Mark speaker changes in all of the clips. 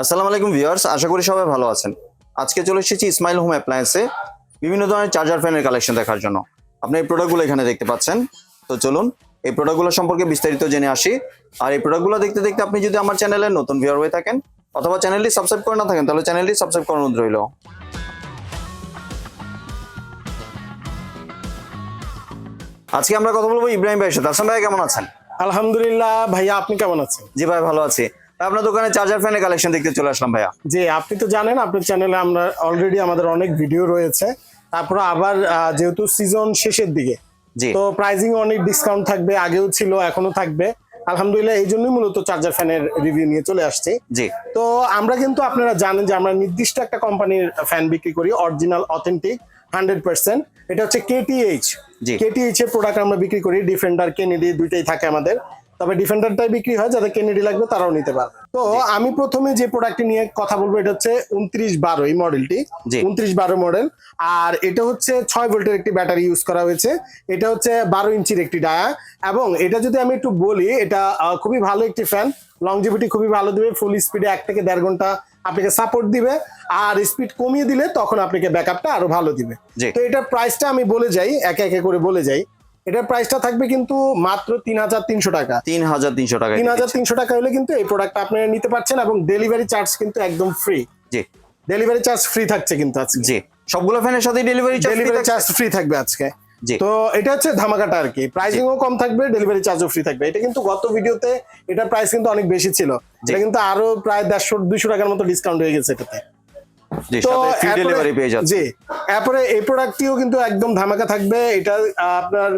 Speaker 1: আসসালামু আলাইকুম ভিউয়ার্স আশা করি সবাই ভালো আছেন। আজকে চলে এসেছি ইসমাইল হোম অ্যাপ্লায়েন্সে বিভিন্ন ধরনের চার্জার ফ্যানের কালেকশন দেখার জন্য। আপনি এই প্রোডাক্টগুলো এখানে দেখতে পাচ্ছেন। তো চলুন এই প্রোডাক্টগুলো সম্পর্কে বিস্তারিত জেনে আসি। আর এই প্রোডাক্টগুলো দেখতে দেখতে আপনি যদি আমার চ্যানেলে নতুন ভিউয়ার হয়ে থাকেন অথবা চ্যানেলটি সাবস্ক্রাইব করে না থাকেন তাহলে চ্যানেলটি সাবস্ক্রাইব করার অনুরোধ রইল। আজকে আমরা কথা বলব ইব্রাহিম ভাইয়ের সাথে। আসলাম ভাই কেমন আছেন?
Speaker 2: আলহামদুলিল্লাহ ভাইয়া আপনি কেমন আছেন?
Speaker 1: জি ভাই ভালো আছি। আপনার দোকানে চার্জার ফ্যানের কালেকশন দেখতে চলে আসলাম ভাইয়া।
Speaker 2: যে আপনি তো জানেন আপনার চ্যানেলে আমরা অলরেডি আমাদের অনেক ভিডিও রয়েছে। তারপরে আবার যেহেতু সিজন শেষের দিকে তো প্রাইজিং অনেক ডিসকাউন্ট থাকবে আগেও ছিল এখনও থাকবে। আলহামদুলিল্লাহ এই জন্যই মূলত চার্জার ফ্যানের রিভিউ নিয়ে চলে আসছি।
Speaker 1: জি।
Speaker 2: তো আমরা কিন্তু আপনারা জানেন যে আমরা নির্দিষ্ট একটা কোম্পানির ফ্যান বিক্রি করি অরিজিনাল অথেন্টিক হান্ড্রেড পার্সেন্ট এটা হচ্ছে কেটিএইচ
Speaker 1: জি।
Speaker 2: কেটিএইচ এর প্রোডাক্ট আমরা বিক্রি করি ডিফেন্ডার কেনেডি দুইটাই থাকে আমাদের। তবে ডিফেন্ডারটাই বিক্রি হয় যাদের কেনেডি লাগবে তারাও নিতে পারবে। তো আমি প্রথমে যে প্রোডাক্ট নিয়ে কথা বলব এটা হচ্ছে উনত্রিশ বারো এই মডেলটি। উনত্রিশ বারো মডেল আর এটা হচ্ছে ছয় ভোল্টের একটি ব্যাটারি ইউজ করা হয়েছে। এটা হচ্ছে বারো ইঞ্চির একটি ডায়া এবং এটা যদি আমি একটু বলি এটা খুবই ভালো একটি ফ্যান লংজিভিটি খুবই ভালো দিবে ফুল স্পিডে এক থেকে দেড় ঘণ্টা আপনাকে সাপোর্ট দিবে। আর স্পিড কমিয়ে দিলে তখন আপনাকে ব্যাকআপটা আরও ভালো দিবে। তো এটার প্রাইসটা আমি বলে যাই একে একে করে বলে যাই। এটার প্রাইসটা থাকবে কিন্তু মাত্র তিন হাজার তিনশো টাকা।
Speaker 1: তিন হাজার তিনশো টাকা
Speaker 2: তিন হাজার তিনশো টাকা হলে কিন্তু এই প্রোডাক্ট আপনারা নিতে পারছেন এবং ডেলিভারি চার্জ কিন্তু একদম ফ্রি
Speaker 1: জি।
Speaker 2: ডেলিভারি চার্জ ফ্রি থাকছে কিন্তু আজকে।
Speaker 1: জি। সবগুলো ফ্যানের সাথে ডেলিভারি
Speaker 2: ডেলিভারি চার্জ ফ্রি থাকবে আজকে।
Speaker 1: জি।
Speaker 2: তো এটা হচ্ছে ধামাকাটা আর কি। প্রাইসিং ও কম থাকবে ডেলিভারি চার্জও ফ্রি থাকবে। এটা কিন্তু গত ভিডিওতে এটা প্রাইস কিন্তু অনেক বেশি ছিল। এটা কিন্তু আরও প্রায় দেড়শো দুইশো টাকার মতো ডিসকাউন্ট হয়ে গেছে এটাতে।
Speaker 1: জি
Speaker 2: এরপরে- এই প্রোডাক্টটিও কিন্তু একদম ধামাকা থাকবে। এটা আপনার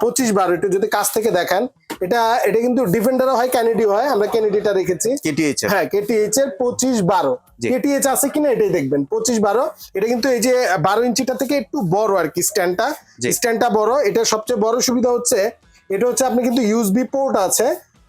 Speaker 2: পঁচিশ বার একটু যদি কাছ থেকে দেখেন এটা এটা কিন্তু ডিফেন্ডারও হয় ক্যানেডিও হয় আমরা ক্যানেডিটা রেখেছি।
Speaker 1: কেটিএইচ
Speaker 2: হ্যাঁ কেটিএইচ এর পঁচিশ বারো কেটিএইচ আছে কিনা এটাই দেখবেন পঁচিশ বারো এটা কিন্তু এই যে বারো ইঞ্চিটা থেকে একটু বড় আর কি স্ট্যান্ডটা। স্ট্যান্ডটা বড় এটা সবচেয়ে বড় সুবিধা হচ্ছে এটা হচ্ছে আপনি কিন্তু ইউএসবি পোর্ট আছে।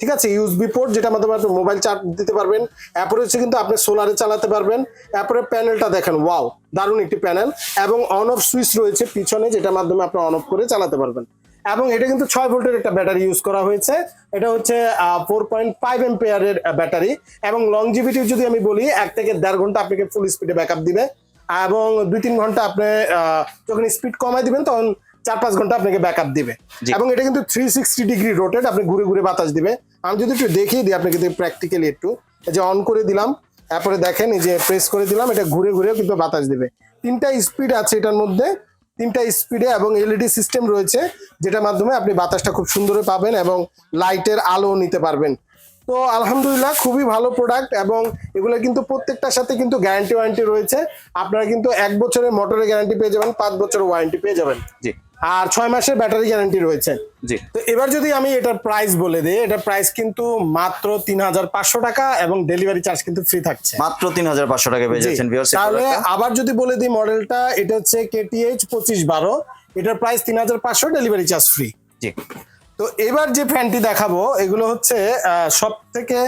Speaker 2: ঠিক আছে ইউএসবি পোর্ট যেটা মাধ্যমে আপনি মোবাইল চার্জ দিতে পারবেন। এরপরে হচ্ছে কিন্তু আপনি সোলারে চালাতে পারবেন। এরপরে প্যানেলটা দেখেন ওয়াও দারুণ একটি প্যানেল এবং অন অফ সুইচ রয়েছে পিছনে যেটার মাধ্যমে আপনি অন অফ করে চালাতে পারবেন। এবং এটা কিন্তু ছয় ভোল্টের একটা ব্যাটারি ইউজ করা হয়েছে। এটা হচ্ছে ফোর পয়েন্ট ফাইভ এম্পেয়ারের ব্যাটারি এবং লংজিভিটি যদি আমি বলি এক থেকে দেড় ঘণ্টা আপনাকে ফুল স্পিডে ব্যাকআপ দিবে। এবং দুই তিন ঘণ্টা আপনি যখন স্পিড কমাই দিবেন তখন চার পাঁচ ঘণ্টা আপনাকে ব্যাকআপ দিবে। এবং এটা কিন্তু থ্রি সিক্সটি ডিগ্রি রোটেট আপনি ঘুরে ঘুরে বাতাস দিবে। আমি যদি একটু দেখিয়ে দিই আপনাকে প্র্যাকটিক্যালি একটু যে অন করে দিলাম, তারপরে দেখেন এই যে প্রেস করে দিলাম, এটা ঘুরে ঘুরেও কিন্তু বাতাস দেবে। তিনটা স্পিড আছে এটার মধ্যে, তিনটা স্পিডে এবং এলইডি সিস্টেম রয়েছে, যেটার মাধ্যমে আপনি বাতাসটা খুব সুন্দর পাবেন এবং লাইটের আলো নিতে পারবেন। তো আলহামদুলিল্লাহ খুবই ভালো প্রোডাক্ট এবং এগুলো কিন্তু প্রত্যেকটার সাথে কিন্তু গ্যারান্টি ওয়ারেন্টি রয়েছে। আপনারা কিন্তু এক বছরের মোটরের গ্যারান্টি পেয়ে যাবেন, পাঁচ বছরের ওয়ারেন্টি পেয়ে যাবেন।
Speaker 1: জি।
Speaker 2: আর ছয় মাসের ব্যাটারি গ্যারান্টি রয়েছে।
Speaker 1: জি।
Speaker 2: তো এবার যদি আমি এটার প্রাইস বলে দিই এটার প্রাইস কিন্তু মাত্র তিন হাজার পাঁচশো টাকা এবং ডেলিভারি চার্জ কিন্তু ফ্রি থাকছে।
Speaker 1: মাত্র তিন হাজার পাঁচশো টাকা পেয়ে যাচ্ছেন
Speaker 2: তাহলে আবার যদি বলে দিই মডেলটা এটা হচ্ছে কেটিএইচ পঁচিশ বারো এটার প্রাইস তিন হাজার পাঁচশো ডেলিভারি চার্জ ফ্রি
Speaker 1: জি।
Speaker 2: তো এবার যে ফ্যানটি দেখাবো এগুলো হচ্ছে সব থেকে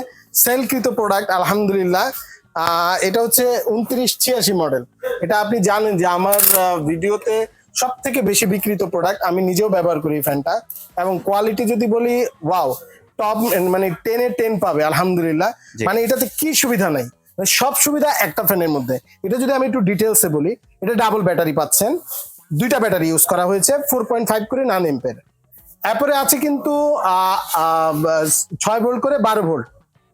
Speaker 2: সেলকৃত প্রোডাক্ট আলহামদুলিল্লাহ। এটা হচ্ছে উনত্রিশ ছিয়াশি মডেল এটা আপনি জানেন যে আমার ভিডিওতে সব থেকে বেশি বিক্রিত প্রোডাক্ট আমি নিজেও ব্যবহার করি এই ফ্যানটা এবং কোয়ালিটি যদি বলি ওয়াও টপ মানে টেনে টেন পাবে আলহামদুলিল্লাহ। মানে এটাতে কি সুবিধা নাই? মানে সব সুবিধা একটা ফ্যানের মধ্যে। এটা যদি আমি একটু ডিটেলসে বলি এটা ডাবল ব্যাটারি পাচ্ছেন। দুইটা ব্যাটারি ইউজ করা হয়েছে ফোর পয়েন্ট ফাইভ করে নান এম্পের এরপরে আছে কিন্তু ছয় ভোল্ট করে বারো ভোল্ট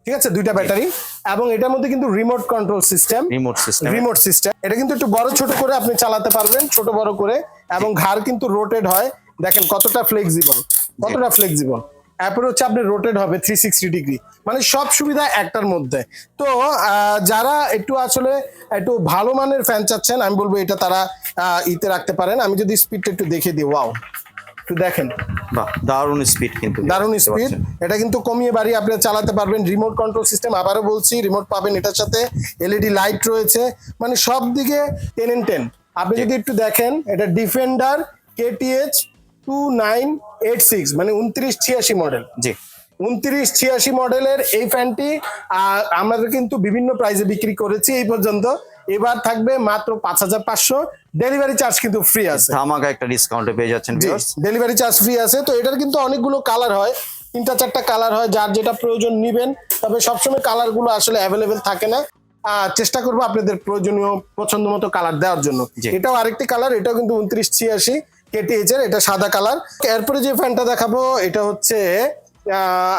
Speaker 2: ঠিক আছে? দুইটা ব্যাটারি এবং এটার মধ্যে কিন্তু remote control system
Speaker 1: remote system
Speaker 2: remote system এটা কিন্তু একটু বড় ছোট করে আপনি চালাতে পারবেন ছোট বড় করে। এবং ঘাড় কিন্তু রোটেড হয়। দেখেন কতটা ফ্লেক্সিবল কতটা ফ্লেক্সিবল হচ্ছে আপনি রোটেড হবে থ্রি সিক্সটি ডিগ্রি মানে সব সুবিধা একটার মধ্যে। তো যারা একটু আসলে একটু ভালো মানের ফ্যান চাচ্ছেন আমি বলব এটা তারা ইতে রাখতে পারেন। আমি যদি স্পিডটা একটু দেখে দিই ওয়াও একটু দেখেন।
Speaker 1: বাহ দারুণ স্পিড কিন্তু
Speaker 2: দারুণ স্পিড এটা কিন্তু কমিয়ে বাড়ি আপনি চালাতে পারবেন। রিমোট কন্ট্রোল সিস্টেম আবারও বলছি রিমোট পাবেন এটার সাথে। এলইডি লাইট রয়েছে। মানে সব দিকে টেন এন টেন আপনি যদি একটু দেখেন এটা Defender KTH two nine eight six মানে উনত্রিশ ছিয়াশি মডেল
Speaker 1: জি।
Speaker 2: উনত্রিশ ছিয়াশি মডেলের এই ফ্যানটি আমাদের কিন্তু বিভিন্ন প্রাইসে বিক্রি করেছি এই পর্যন্ত। এবার থাকবে মাত্র পাঁচ হাজার পাঁচশো। ডেলিভারি চার্জ কিন্তু ফ্রি আছে।
Speaker 1: ধামাকা একটা ডিসকাউন্টে পেয়ে যাচ্ছেন
Speaker 2: ডেলিভারি চার্জ ফ্রি আছে। তো এটার কিন্তু অনেকগুলো কালার হয়। তিনটা চারটা কালার হয়। যার যেটা প্রয়োজন নিবেন। তবে সবসময় কালারগুলো আসলে অ্যাভেলেবেল থাকে না। চেষ্টা করব আপনাদের প্রয়োজনীয় পছন্দ মতো কালার দেওয়ার জন্য। এটাও আরেকটি কালার এটাও কিন্তু উনত্রিশ ছিয়াশি কেটিএইচ এর এটা সাদা কালার এরপরে যে ফ্যানটা দেখাবো এটা হচ্ছে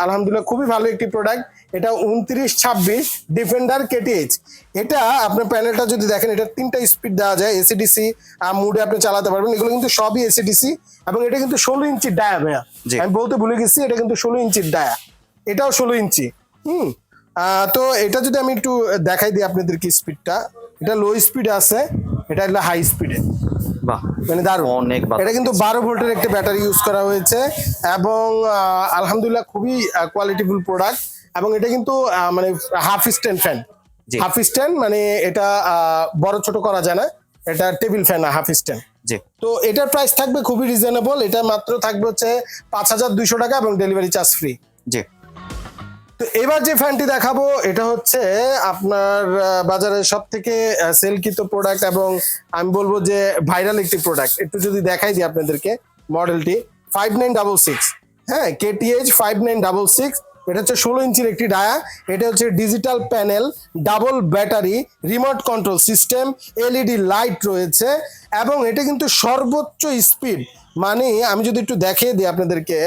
Speaker 2: আলহামদুলিল্লাহ খুবই ভালো একটি প্রোডাক্ট এটা উনত্রিশ ছাব্বিশ ডিফেন্ডার কেটিএইচ এটা আপনার প্যানেলটা যদি দেখেন এটা তিনটা স্পিড দেওয়া যায় এসিডিসি মুডে আপনি চালাতে পারবেন। এগুলো কিন্তু সবই এসিডিসি এবং এটা কিন্তু ষোলো ইঞ্চির ডায়া ভাইয়া। আমি বলতে ভুলে গেছি এটা কিন্তু ষোলো ইঞ্চির ডায়া। এটাও ষোলো ইঞ্চি। হুম। তো এটা যদি আমি একটু দেখাই দিই আপনাদের কি স্পিডটা এটা লো স্পিডে আছে এটা হলো হাই স্পিডে
Speaker 1: বাহ।
Speaker 2: মানে দারুণ।
Speaker 1: অনেক।
Speaker 2: এটা কিন্তু বারো ভোল্টের একটা ব্যাটারি ইউজ করা হয়েছে এবং আলহামদুলিল্লাহ খুবই কোয়ালিটিফুল প্রোডাক্ট এবং এটা কিন্তু আহ, মানে half stand fan. Half stand মানে এটা বড় ছোট করা যায় না। এটা টেবিল ফ্যান হাফ স্ট্যান্ড
Speaker 1: জি।
Speaker 2: তো এটার প্রাইস থাকবে খুবই রিজনেবল এটা মাত্র থাকবে হচ্ছে পাঁচ হাজার দুইশো টাকা এবং ডেলিভারি চার্জ ফ্রি
Speaker 1: জি।
Speaker 2: তো এবার যে ফ্যানটি দেখাবো এটা হচ্ছে আপনার আহ, বাজারের সব থেকে সেলকৃত প্রোডাক্ট এবং আমি বলব যে ভাইরাল একটি প্রোডাক্ট একটু যদি দেখাই দিই আপনাদেরকে মডেলটি ফাইভ নাইন ডাবল সিক্স হ্যাঁ KTH five nine double six এটা হচ্ছে ষোলো ইঞ্চির একটি ডায়া এটা হচ্ছে digital panel double battery remote control system LED light রয়েছে এবং এটা কিন্তু সর্বোচ্চ স্পিড মানে আমি যদি একটু দেখিয়ে দিই আপনাদেরকে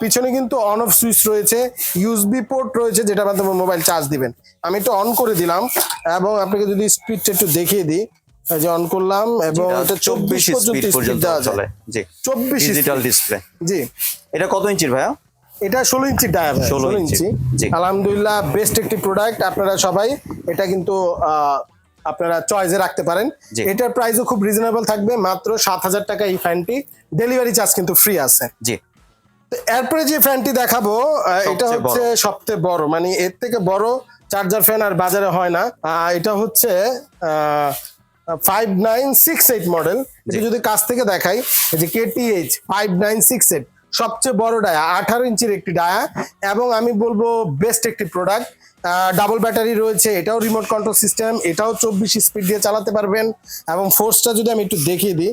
Speaker 2: পিছনে কিন্তু অন অফ সুইচ রয়েছে ইউএসবি পোর্ট রয়েছে যেটার মাধ্যমে মোবাইল চার্জ দিবেন। আমি একটু অন করে দিলাম এবং আপনাকে যদি স্পিডটা একটু দেখিয়ে দিই যে অন করলাম এবং এটা চব্বিশ
Speaker 1: চব্বিশ স্পিড
Speaker 2: পর্যন্ত
Speaker 1: চলে। জি
Speaker 2: চব্বিশ
Speaker 1: ডিজিটাল ডিসপ্লে
Speaker 2: জি।
Speaker 1: এটা কত ইঞ্চির ভাইয়া?
Speaker 2: এটা ষোলো ইঞ্চি ডায়া ষোলো
Speaker 1: ইঞ্চি।
Speaker 2: আলহামদুলিল্লাহ বেস্ট একটি প্রোডাক্ট আপনারা সবাই এটা কিন্তু আপনারা চয়েসে রাখতে পারেন। এটার প্রাইসও খুব রিজনেবল থাকবে মাত্র সাত হাজার টাকা এই ফ্যানটি ডেলিভারি চার্জ কিন্তু ফ্রি আছে।
Speaker 1: জি।
Speaker 2: এরপরে যে ফ্যানটি দেখাবো এটা হচ্ছে সবচেয়ে বড়। মানে এর থেকে বড় চার্জার ফ্যান আর বাজারে হয় না। এটা হচ্ছে five nine six eight model এটা যদি কাছ থেকে দেখাই যে KTH five nine six eight সবচেয়ে বড় ডায়া আঠারো ইঞ্চির একটি ডায়া এবং আমি বলব বেস্ট একটি প্রোডাক্ট ডাবল ব্যাটারি রয়েছে এটাও রিমোট কন্ট্রোল সিস্টেম এটাও চব্বিশ স্পিড দিয়ে চালাতে পারবেন। এবং ফোর্সটা যদি আমি একটু দেখিয়ে দিই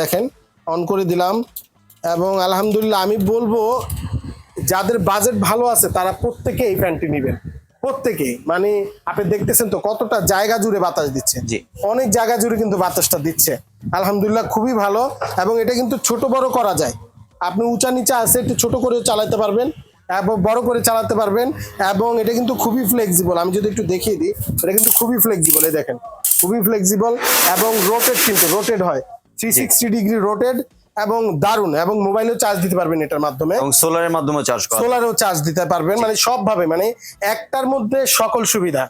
Speaker 2: দেখেন অন করে দিলাম। এবং আলহামদুলিল্লাহ আমি বলব যাদের বাজেট ভালো আছে তারা প্রত্যেকে এই ফ্যানটি নেবেন। প্রত্যেকে। মানে আপনি দেখতেছেন তো কতটা জায়গা জুড়ে বাতাস দিচ্ছে। অনেক জায়গা জুড়ে কিন্তু বাতাসটা দিচ্ছে। আলহামদুলিল্লাহ খুবই ভালো এবং এটা কিন্তু ছোট বড় করা যায়। আপনি উঁচা নিচা আছে একটু ছোট করে চালাতে পারবেন এবং বড় করে চালাতে পারবেন এবং এটা কিন্তু খুবই ফ্লেক্সিবল আমি যদি একটু দেখিয়ে দিই এটা কিন্তু খুবই ফ্লেক্সিবল এই দেখেন। খুবই ফ্লেক্সিবল এবং রোটেড কিন্তু রোটেড হয়। থ্রি সিক্সটি ডিগ্রি রোটেড এবং দারুণ এবং মোবাইলেও চার্জ দিতে পারবেন এটার মাধ্যমে।
Speaker 1: এবং সোলারের মাধ্যমে চার্জ করা
Speaker 2: সোলারও চার্জ দিতে পারবেন মানে সবভাবে মানে একটার মধ্যে সকল সুবিধা।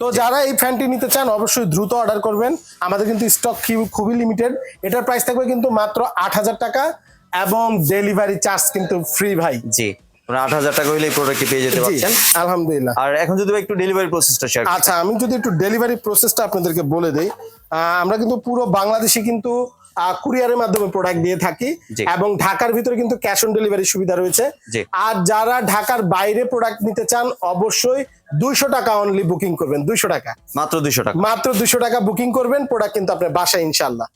Speaker 2: তো যারা এই ফ্যানটি নিতে চান অবশ্যই দ্রুত অর্ডার করবেন। আমাদের কিন্তু স্টক খুবই লিমিটেড এটার প্রাইস থাকবে কিন্তু মাত্র আট হাজার টাকা এবং ডেলিভারি চার্জ কিন্তু ফ্রি ভাই।
Speaker 1: জি মানে আট হাজার টাকা এই প্রোডাক্টটি পেয়ে যেতে পারছেন।
Speaker 2: আলহামদুলিল্লাহ।
Speaker 1: আর এখন যদি একটু ডেলিভারি প্রসেসটা শেয়ার
Speaker 2: আচ্ছা আমি যদি একটু ডেলিভারি প্রসেসটা আপনাদেরকে বলে দিই আহ, আমরা কিন্তু পুরো বাংলাদেশে কিন্তু কুরিয়ারের মাধ্যমে প্রোডাক্ট দিয়ে থাকি এবং ঢাকার ভিতরে কিন্তু ক্যাশ অন ডেলিভারি সুবিধা রয়েছে। আর যারা ঢাকার বাইরে প্রোডাক্ট নিতে চান অবশ্যই দুইশো টাকা অনলি বুকিং করবেন দুইশো টাকা।
Speaker 1: মাত্র দুইশো টাকা।
Speaker 2: মাত্র দুইশো টাকা বুকিং করবেন প্রোডাক্ট কিন্তু আপনার বাসায় ইনশাল্লাহ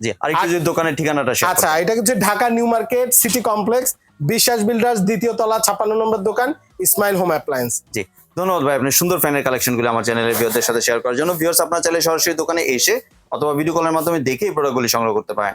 Speaker 1: দোকানের ঠিকানাটা
Speaker 2: আচ্ছা এটা হচ্ছে Dhaka new market city complex Biswas builders দ্বিতীয় তলা ছাপান্ন নম্বর দোকান ইসমাইল হোম অ্যাপ্লায়েন্স
Speaker 1: জি ধন্যবাদ ভাই আপনি সুন্দর ফ্যানের কালেকশন কালেকশনগুলো আমার চ্যানেলের ভিউয়ারদের সাথে শেয়ার করার জন্য। ভিউয়ার্স আপনার চাইলে সরাসরি দোকানে এসে অথবা ভিডিও কলের মাধ্যমে দেখেই প্রোডাক্টগুলি সংগ্রহ করতে পারেন।